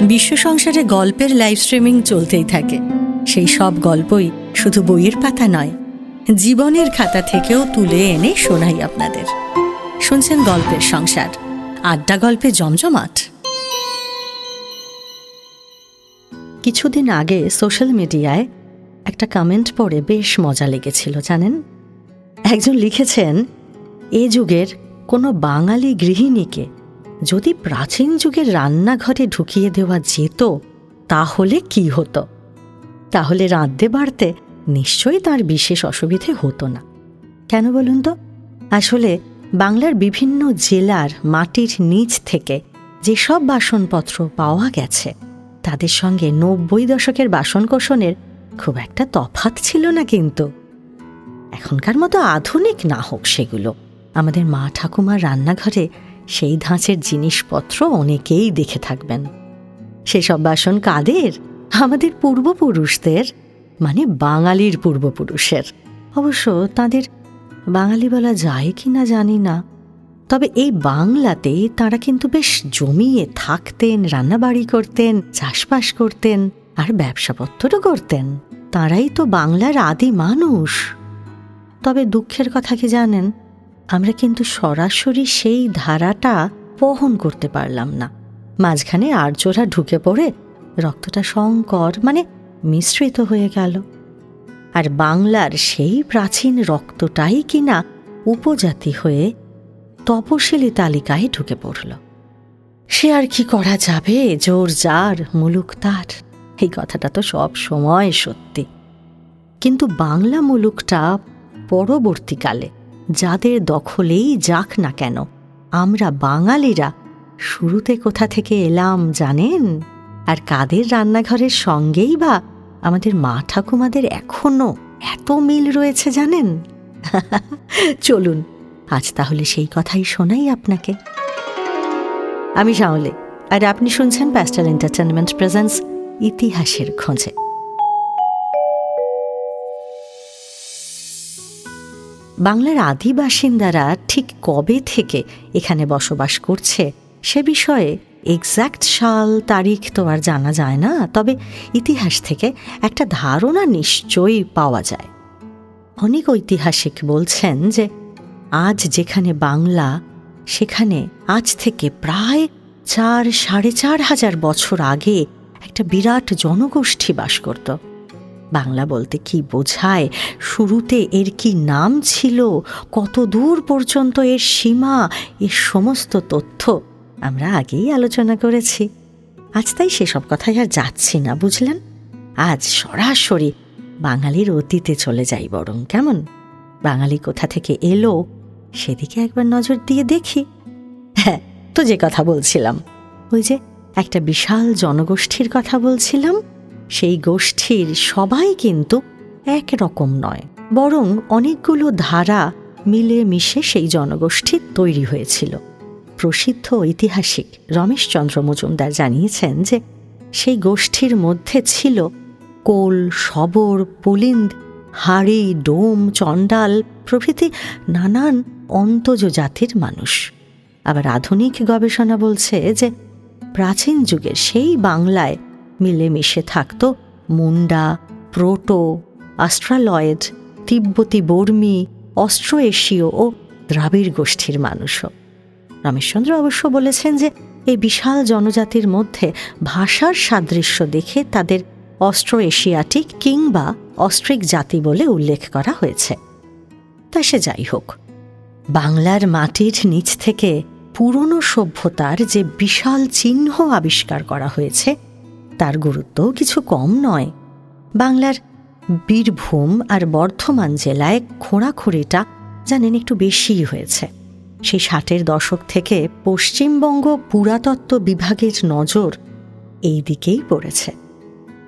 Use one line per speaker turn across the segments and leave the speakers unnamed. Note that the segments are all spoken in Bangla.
বিশ্ব সংসারে গল্পের লাইভ স্ট্রিমিং চলতেই থাকে। সেই সব গল্পই শুধু বইয়ের পাতা নয়, জীবনের খাতা থেকেও তুলে এনে শোনাই আপনাদের। শুনছেন গল্পের সংসার, আড্ডা গল্পে জমজমাট। কিছুদিন আগে সোশ্যাল মিডিয়ায় একটা কমেন্ট পড়ে বেশ মজা লেগেছিল, জানেন? একজন লিখেছেন, এ যুগের কোনো বাঙালি গৃহিণীকে যদি প্রাচীন যুগের রান্নাঘরে ঢুকিয়ে দেওয়া যেত, তাহলে কি হতো? তাহলে রাঁধতে বাড়তে নিশ্চয়ই তার বিশেষ অসুবিধে হতো না। কেন বলুন তো? আসলে বাংলার বিভিন্ন জেলার মাটির নিচ থেকে যেসব বাসনপত্র পাওয়া গেছে, তাদের সঙ্গে নব্বই দশকের বাসনকোসনের খুব একটা তফাত ছিল না কিন্তু। এখনকার মতো আধুনিক না হোক সেগুলো। আমাদের মা ঠাকুমার রান্নাঘরে সেই ধাঁচের জিনিসপত্র অনেকেই দেখে থাকবেন। সেসব বাসন কাদের? আমাদের পূর্বপুরুষদের মানে বাঙালির পূর্বপুরুষের। অবশ্য তাদের বাঙালি বলা যায় কি না জানি না। তবে এই বাংলাতে তারা কিন্তু বেশ জমিয়ে থাকতেন, রান্নাবাড়ি করতেন, চাষবাস করতেন, আর ব্যবসাপত্রও করতেন। তারাই তো বাংলার আদি মানুষ। তবে দুঃখের কথা কি জানেন? আমরা কিন্তু সরাসরি সেই ধারাটা বহন করতে পারলাম না। মাঝখানে আর্যরা ঢুকে পড়ে রক্তটা সংকর মানে মিশ্রিত হয়ে গেল। আর বাংলার সেই প্রাচীন রক্তটাই কিনা উপজাতি হয়ে তপশিলি তালিকায় ঢুকে পড়ল। সে আর কি করা যাবে? জোর যার মুলুক তার। এই কথাটা তো সব সময় সত্যি। কিন্তু বাংলা মুলুকটা পরবর্তীকালে যাদের দখলেই যাক না কেন। আমরা বাঙালিরা শুরুতে কোথা থেকে এলাম জানেন? আর কাদের রান্নাঘরের সঙ্গেই বা আমাদের মা ঠাকুমাদের এখনও এত মিল রয়েছে জানেন? চলুন, আজ তাহলে সেই কথাই শোনাই আপনাকে। আমি শাওলে আর আপনি শুনছেন প্যাস্টাল এন্টারটেনমেন্ট প্রেজেন্স ইতিহাসের খোঁজে। বাংলার আদি বাসিন্দারা ঠিক কবে থেকে এখানে বসবাস করছে সে বিষয়ে এক্স্যাক্ট সাল, তারিখ তো আর জানা যায় না, তবে ইতিহাস থেকে একটা ধারণা নিশ্চয়ই পাওয়া যায়। অনেক ঐতিহাসিক বলছেন যে আজ যেখানে বাংলা, সেখানে আজ থেকে প্রায় চার, সাড়ে চার হাজার বছর আগে একটা বিরাট জনগোষ্ঠী বাস করত। বাংলা বলতে কি বোঝায়? শুরুতে এর কি নাম ছিল? কত দূর পর্যন্ত এর সীমা? এর সমস্ত তথ্য আমরা আগেই আলোচনা করেছি। আজ তাই সেসব কথাই আর যাচ্ছি না, বুঝলেন? আজ সরাসরি বাঙালির অতীতে চলে যাই বরং, কেমন? বাঙালি কোথা থেকে এলো, সেদিকে একবার নজর দিয়ে দেখি। হ্যাঁ তো যে কথা বলছিলাম। ওই যে একটা বিশাল জনগোষ্ঠীর কথা বলছিলাম। সেই গোষ্ঠীর সবাই কিন্তু একরকম নয়, বরং অনেকগুলো ধারা মিলে মিশে সেই জনগোষ্ঠী তৈরি হয়েছিল। প্রসিদ্ধ ঐতিহাসিক রমেশচন্দ্র মজুমদার জানিয়েছেন যে সেই গোষ্ঠীর মধ্যে ছিল কোল শবর পুলিন্দ, হাড়ি, ডোম, চণ্ডাল প্রভৃতি নানান অন্তজ জাতির মানুষ। আবার আধুনিক গবেষণা বলছে যে প্রাচীন যুগের সেই বাংলায় মিলেমিশে থাকত মুন্ডা, প্রোটো অস্ট্রালয়েড তিব্বতী বর্মী অস্ট্রো এশীয় ও দ্রাবিড় গোষ্ঠীর মানুষও। রমেশচন্দ্র অবশ্য বলেছেন যে, এই বিশাল জনজাতির মধ্যে ভাষার সাদৃশ্য দেখে তাদের অস্ট্রো এশিয়াটিক কিংবা অস্ট্রিক জাতি বলে উল্লেখ করা হয়েছে। তা সে যাই হোক, বাংলার মাটির নিচ থেকে পুরনো সভ্যতার যে বিশাল চিহ্ন আবিষ্কার করা হয়েছে তার গুরুত্ব কিছু কম নয়। বাংলার বীরভূম আর বর্ধমান জেলায় খোঁড়াখুড়িটা জানেন একটু বেশিই হয়েছে। সেই ষাটের দশক থেকে পশ্চিমবঙ্গ পুরাতত্ত্ব বিভাগের নজর এই দিকেই পড়েছে।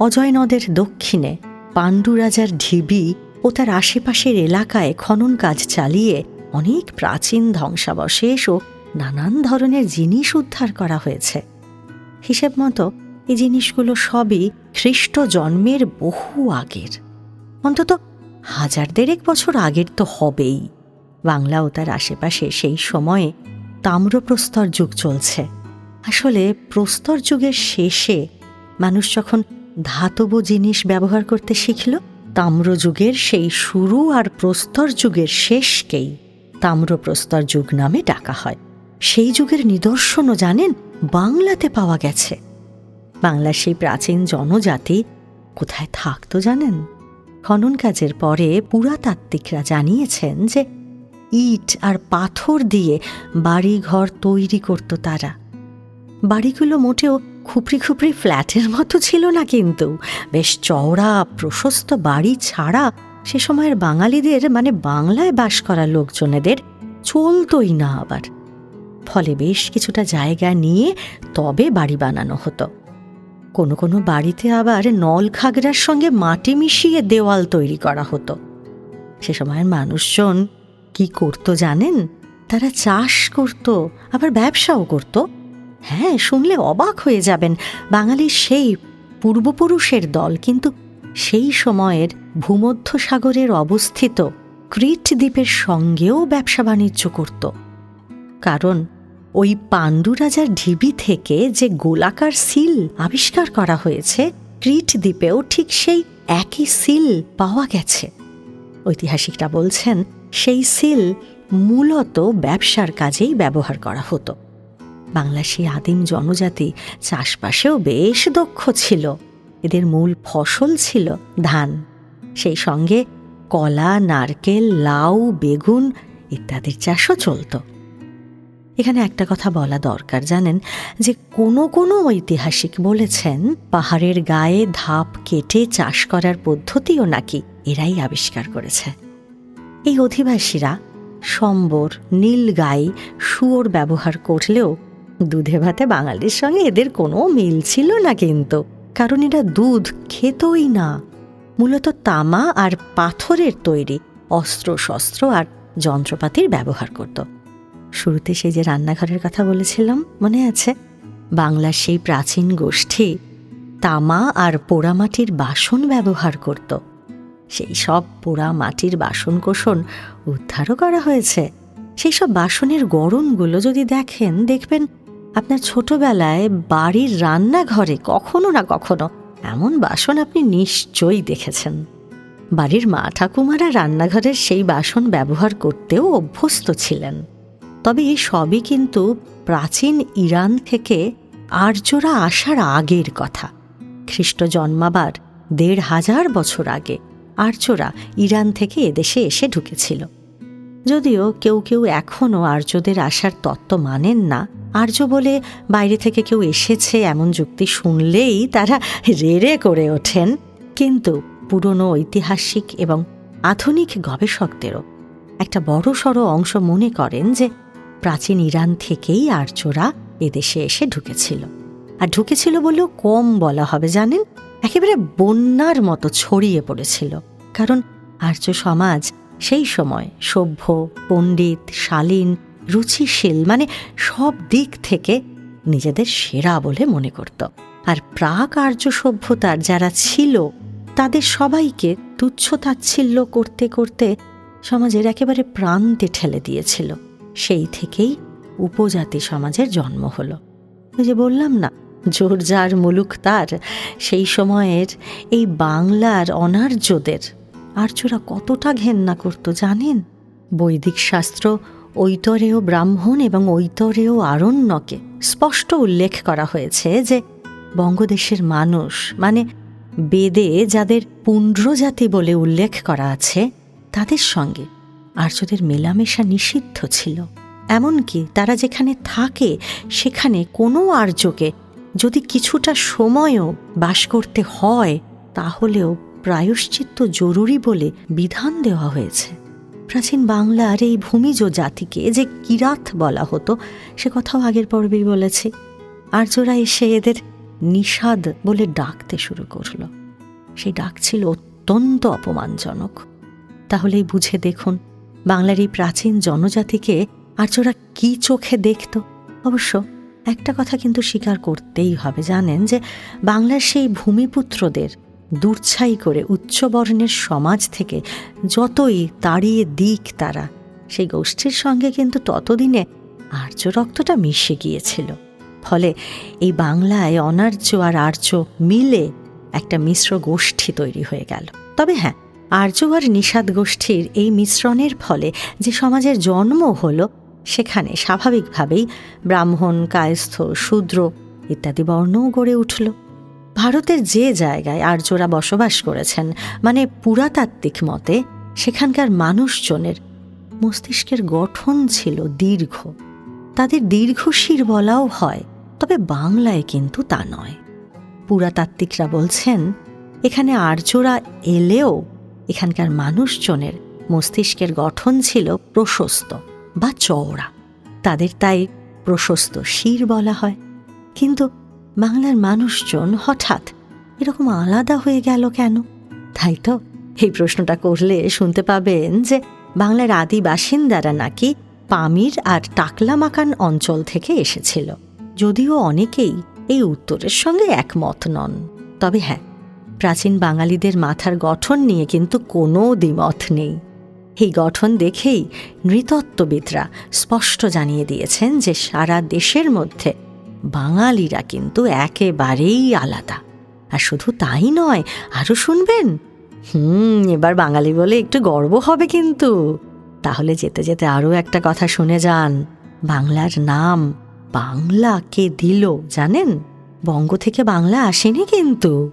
অজয় নদের দক্ষিণে পাণ্ডুরাজার ঢিবি ও তার আশেপাশের এলাকায় খনন কাজ চালিয়ে অনেক প্রাচীন ধ্বংসাবশেষ ও নানান ধরনের জিনিস উদ্ধার করা হয়েছে। হিসেব মতো এই জিনিসগুলো সবই খ্রিস্ট জন্মের বহু আগের। অন্তত হাজার দেড়েক বছর আগের তো হবেই। বাংলা ও তার আশেপাশে সেই সময়ে তাম্রপ্রস্তর যুগ চলছে। আসলে প্রস্তর যুগের শেষে মানুষ যখন ধাতব জিনিস ব্যবহার করতে শিখল তাম্রযুগের সেই শুরু আর প্রস্তর যুগের শেষকেই তাম্রপ্রস্তর যুগ নামে ডাকা হয়। সেই যুগের নিদর্শনও জানেন, বাংলাতে পাওয়া গেছে। বাংলার সেই প্রাচীন জনজাতি কোথায় থাকতো জানেন? খনন কাজের পরে পুরাতাত্ত্বিকরা জানিয়েছেন যে ইট আর পাথর দিয়ে বাড়ি ঘর তৈরি করত তারা। বাড়িগুলো মোটেও খুপড়ি খুপড়ি ফ্ল্যাটের মতো ছিল না কিন্তু। বেশ চওড়া, প্রশস্ত বাড়ি ছাড়া সে সময়ের বাঙালিদের মানে বাংলায় বাস করা লোকজনেদের চলতই না আবার। ফলে বেশ কিছুটা জায়গা নিয়ে তবে বাড়ি বানানো হতো। কোনো কোনো বাড়িতে আবার নল খাগড়ার সঙ্গে মাটি মিশিয়ে দেওয়াল তৈরি করা হতো। সে সময়ের মানুষজন কি করতো জানেন? তারা চাষ করত, আবার ব্যবসাও করত। হ্যাঁ শুনলে অবাক হয়ে যাবেন, বাঙালির সেই পূর্বপুরুষের দল কিন্তু সেই সময়ের ভূমধ্য সাগরের অবস্থিত ক্রিট দ্বীপের সঙ্গেও ব্যবসা বাণিজ্য করত। কারণ ওই পাণ্ডু রাজার ঢিবি থেকে যে গোলাকার সিল আবিষ্কার করা হয়েছে, ক্রিট দ্বীপেও ঠিক সেই একই সিল পাওয়া গেছে। ঐতিহাসিকরা বলছেন, সেই সিল মূলত ব্যবসার কাজেই ব্যবহার করা হতো। বাংলার সেই আদিম জনজাতি চাষবাসেও বেশ দক্ষ ছিল। এদের মূল ফসল ছিল ধান। সেই সঙ্গে কলা, নারকেল, লাউ, বেগুন ইত্যাদির চাষও চলত। এখানে একটা কথা বলা দরকার, জানেন? যে কোনো কোনো ঐতিহাসিক বলেছেন, পাহাড়ের গায়ে ধাপ কেটে চাষ করার পদ্ধতিও নাকি এরাই আবিষ্কার করেছে। এই অধিবাসীরা সম্বর নীল গাই শুয়োর ব্যবহার করলেও দুধে ভাতে বাঙালির সঙ্গে এদের কোনো মিল ছিল না কিন্তু। কারণ এরা দুধ খেতই না। মূলত তামা আর পাথরের তৈরি অস্ত্র শস্ত্র আর যন্ত্রপাতির ব্যবহার করত। শুরুতে সেই যে রান্নাঘরের কথা বলেছিলাম, মনে আছে? বাংলার সেই প্রাচীন গোষ্ঠী তামা আর পোড়ামাটির বাসন ব্যবহার করত। সেই সব পোড়া মাটির বাসন কোষণ উদ্ধারও করা হয়েছে। সেই সব বাসনের গড়নগুলো যদি দেখেন, দেখবেন আপনার ছোটবেলায় বাড়ির রান্নাঘরে কখনো না কখনো এমন বাসন আপনি নিশ্চয়ই দেখেছেন। বাড়ির মা ঠাকুমারা রান্নাঘরের সেই বাসন ব্যবহার করতেও অভ্যস্ত ছিলেন। তবে এই সবই কিন্তু প্রাচীন ইরান থেকে আর্যরা আসার আগের কথা। খ্রিস্ট জন্মাবার দেড় হাজার বছর আগে আর্যরা ইরান থেকে এদেশে এসে ঢুকেছিল। যদিও কেউ কেউ এখনও আর্যদের আসার তত্ত্ব মানেন না। আর্য বলে বাইরে থেকে কেউ এসেছে এমন যুক্তি শুনলেই তারা রেড়ে করে ওঠেন। কিন্তু পুরনো ঐতিহাসিক এবং আধুনিক গবেষকদেরও একটা বড় সড়ো অংশ মনে করেন যে প্রাচীন ইরান থেকেই আর্যরা এদেশে এসে ঢুকেছিল। আর ঢুকেছিল বলেও কম বলা হবে, জানেন? একেবারে বন্যার মতো ছড়িয়ে পড়েছিল। কারণ আর্য সমাজ সেই সময় সভ্য, পণ্ডিত, শালীন, রুচিশীল মানে সব দিক থেকে নিজেদের সেরা বলে মনে করত। আর প্রাক আর্য সভ্যতার যারা ছিল, তাদের সবাইকে তুচ্ছ তাচ্ছিল্য করতে করতে সমাজের একেবারে প্রান্তে ঠেলে দিয়েছিল। সেই থেকেই উপজাতি সমাজের জন্ম হলো। ওই যে বললাম না, জোর যার মুলুক তার, সেই সময়ের এই বাংলার অনার্যদের আর্যরা কতটা ঘেন্না করত জানেন? বৈদিক শাস্ত্র ঐতরেয় ব্রাহ্মণ এবং ঐতরেয় আরণ্যকে স্পষ্ট উল্লেখ করা হয়েছে যে বঙ্গদেশের মানুষ মানে বেদে যাদের পুণ্ড্রজাতি বলে উল্লেখ করা আছে, তাদের সঙ্গে আর্যদের মেলামেশা নিষিদ্ধ ছিল। এমনকি তারা যেখানে থাকে, সেখানে কোনো আর্যকে যদি কিছুটা সময়ও বাস করতে হয়, তাহলেও প্রায়শ্চিত্ত জরুরি বলে বিধান দেওয়া হয়েছে। প্রাচীন বাংলার এই ভূমিজ জাতিকে যে কিরাত বলা হতো, সে কথাও আগের পর্বেই বলেছি। আর্যরা এসে এদের নিষাদ বলে ডাকতে শুরু করল। সেই ডাক ছিল অত্যন্ত অপমানজনক। তাহলেই বুঝে দেখুন বাংলার এই প্রাচীন জনজাতিকে আর্যরা কি চোখে দেখত? অবশ্য একটা কথা কিন্তু স্বীকার করতেই হবে, জানেন যে বাংলার সেই ভূমিপুত্রদের দূরছাই করে উচ্চবর্ণের সমাজ থেকে যতই তাড়িয়ে দিক তারা, সেই গোষ্ঠীর সঙ্গে কিন্তু ততদিনে আর্য রক্তটা মিশে গিয়েছিল। ফলে এই বাংলায় অনার্য আর আর্য মিলে একটা মিশ্র গোষ্ঠী তৈরি হয়ে গেল। তবে হ্যাঁ আর্য আর নিষাদ গোষ্ঠীর এই মিশ্রণের ফলে যে সমাজের জন্ম হলো, সেখানে স্বাভাবিকভাবেই ব্রাহ্মণ, কায়স্থ, শূদ্র ইত্যাদি বর্ণও গড়ে উঠল। ভারতের যে জায়গায় আর্যরা বসবাস করেছেন মানে পুরাতাত্ত্বিক মতে, সেখানকার মানুষজনের মস্তিষ্কের গঠন ছিল দীর্ঘ। তাদের দীর্ঘশির বলাও হয়, তবে বাংলায় কিন্তু তা নয়। পুরাতাত্ত্বিকরা বলছেন, এখানে আর্যরা এলেও এখানকার মানুষজনের মস্তিষ্কের গঠন ছিল প্রশস্ত বা চওড়া। তাদের তাই প্রশস্ত শির বলা হয়। কিন্তু বাংলার মানুষজন হঠাৎ এরকম আলাদা হয়ে গেল কেন? তাই তো এই প্রশ্নটা করলে শুনতে পাবেন যে বাংলার আদি বাসিন্দারা নাকি পামির আর টাকলামাকান অঞ্চল থেকে এসেছিল। যদিও অনেকেই এই উত্তরের সঙ্গে একমত নন। তবে হ্যাঁ প্রাচীন বাঙালিদের মাথার গঠন নিয়ে কিন্তু কোনো দ্বিমত নেই। এই গঠন দেখেই নৃতত্ত্ববিদরা স্পষ্ট জানিয়ে দিয়েছেন যে সারা দেশের মধ্যে বাঙালিরা কিন্তু একেবারেই আলাদা। আর শুধু তাই নয় আরও শুনবেন? হুম, এবার বাঙালি বলে একটু গর্ব হবে কিন্তু। তাহলে যেতে যেতে আরও একটা কথা শুনে যান। বাংলার নাম বাংলা কে দিল, জানেন? বঙ্গ থেকে বাংলা আসেনি কিন্তু।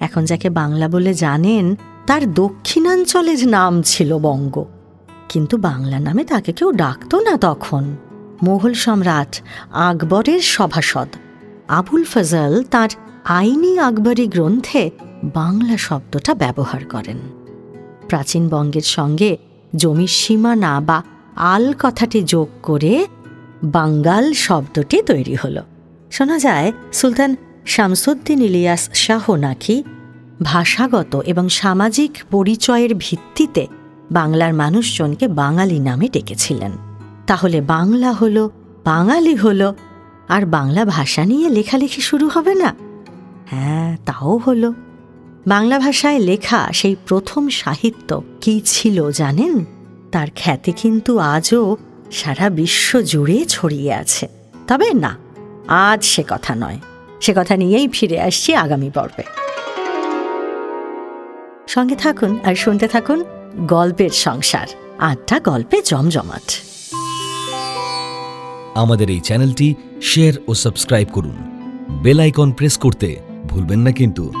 এখন যাকে বাংলা বলে জানেন, তার দক্ষিণাঞ্চলের নাম ছিল বঙ্গ। কিন্তু বাংলা নামে তাকে কেউ ডাকতো না তখন। মোগল সম্রাট আকবরের সভাসদ আবুল ফজল তার আইনি আকবরী গ্রন্থে বাংলা শব্দটা ব্যবহার করেন। প্রাচীন বঙ্গের সঙ্গে জমির সীমানা বা আল কথাটি যোগ করে বাঙ্গাল শব্দটি তৈরি হলো। শোনা যায়, সুলতান শামসুদ্দিন ইলিয়াস শাহ নাকি ভাষাগত এবং সামাজিক পরিচয়ের ভিত্তিতে বাংলার মানুষজনকে বাঙালি নামে ডেকেছিলেন। তাহলে বাংলা হলো বাঙালি হলো, আর বাংলা ভাষা নিয়ে লেখালেখি শুরু হবে না? হ্যাঁ তাও হলো। বাংলা ভাষায় লেখা সেই প্রথম সাহিত্য কি ছিল জানেন? তার খ্যাতি কিন্তু আজও সারা বিশ্ব জুড়ে ছড়িয়ে আছে। তবে না, আজ সে কথা নয়। সে কথা নিয়েই ফিরে আসছি আগামী পর্বে। সঙ্গে থাকুন আর শুনতে থাকুন গল্পের সংসার আটটা গল্পে জমজমাট।
আমাদের এই চ্যানেলটি শেয়ার ও সাবস্ক্রাইব করুন। বেল আইকন প্রেস করতে ভুলবেন না কিন্তু।